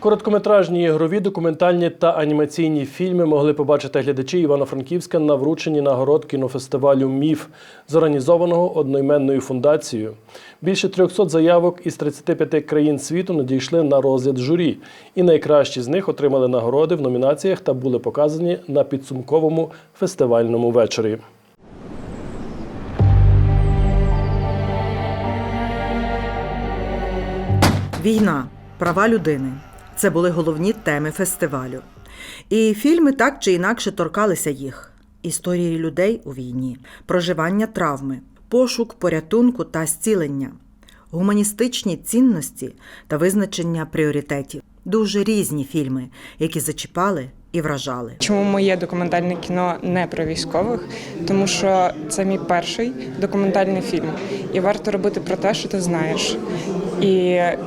Короткометражні ігрові, документальні та анімаційні фільми могли побачити глядачі Івано-Франківська на врученні нагород кінофестивалю Міф, зорганізованого одноіменною фундацією. Більше 300 заявок із 35 країн світу надійшли на розгляд журі, і найкращі з них отримали нагороди в номінаціях та були показані на підсумковому фестивальному вечорі. Війна, права людини це були головні теми фестивалю. І фільми так чи інакше торкалися їх: історії людей у війні, проживання травми, пошук порятунку та зцілення, гуманістичні цінності та визначення пріоритетів. Дуже різні фільми, які зачіпали і вражали. Чому моє документальне кіно не про військових? Тому що це мій перший документальний фільм, і варто робити про те, що ти знаєш. І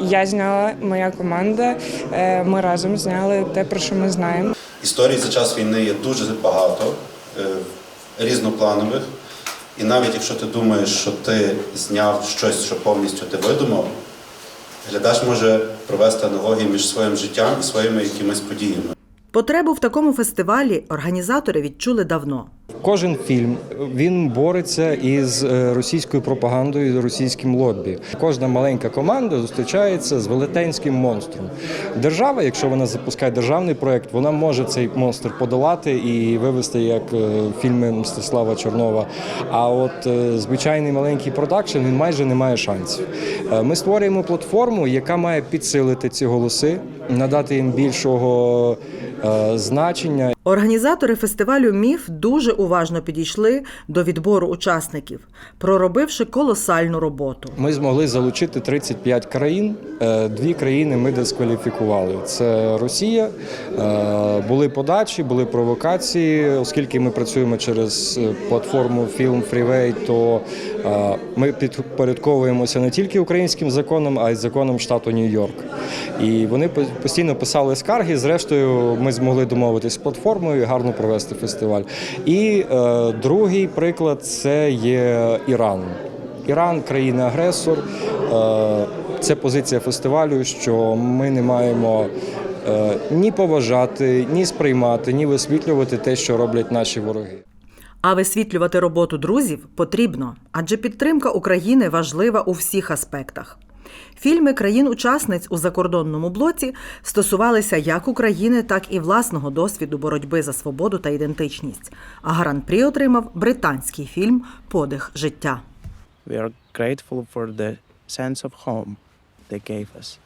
я зняла, моя команда, е, ми разом зняли те, про що ми знаємо. Історій за час війни є дуже багато, е, різнопланових. І навіть якщо ти думаєш, що ти зняв щось, що повністю ти видумав, глядач може провести аналогії між своїм життям і своїми якимись подіями. Потребу в такому фестивалі організатори відчули давно. Кожен фільм він бореться із е, російською пропагандою, і російським лобі. Кожна маленька команда зустрічається з велетенським монстром. Держава, якщо вона запускає державний проект, вона може цей монстр подолати і вивести як е, фільми Мстислава Чорнова. А от е, звичайний маленький продакшн він майже не має шансів. Ми створюємо платформу, яка має підсилити ці голоси, надати їм більшого значення. Організатори фестивалю Міф дуже уважно підійшли до відбору учасників, проробивши колосальну роботу. Ми змогли залучити 35 країн. Е, Дві країни ми дискваліфікували. Це Росія. Е, Були подачі, були провокації. Оскільки ми працюємо через е, платформу Film Freeway, то ми підпорядковуємося не тільки українським законам, а й законам штату Нью-Йорк. І вони постійно писали скарги. Зрештою, ми змогли домовитись з платформою і гарно провести фестиваль. І е, другий приклад це є Іран. Іран країна-агресор. Е, Це позиція фестивалю, що ми не маємо е, ні поважати, ні сприймати, ні висвітлювати те, що роблять наші вороги. А висвітлювати роботу друзів потрібно, адже підтримка України важлива у всіх аспектах. Фільми країн-учасниць у закордонному блоці стосувалися як України, так і власного досвіду боротьби за свободу та ідентичність. А гран-прі отримав британський фільм Подих життя. We are grateful for the sense of home they gave us.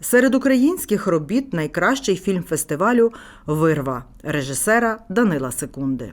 Серед українських робіт найкращий фільм фестивалю Вирва режисера Данила Секунди.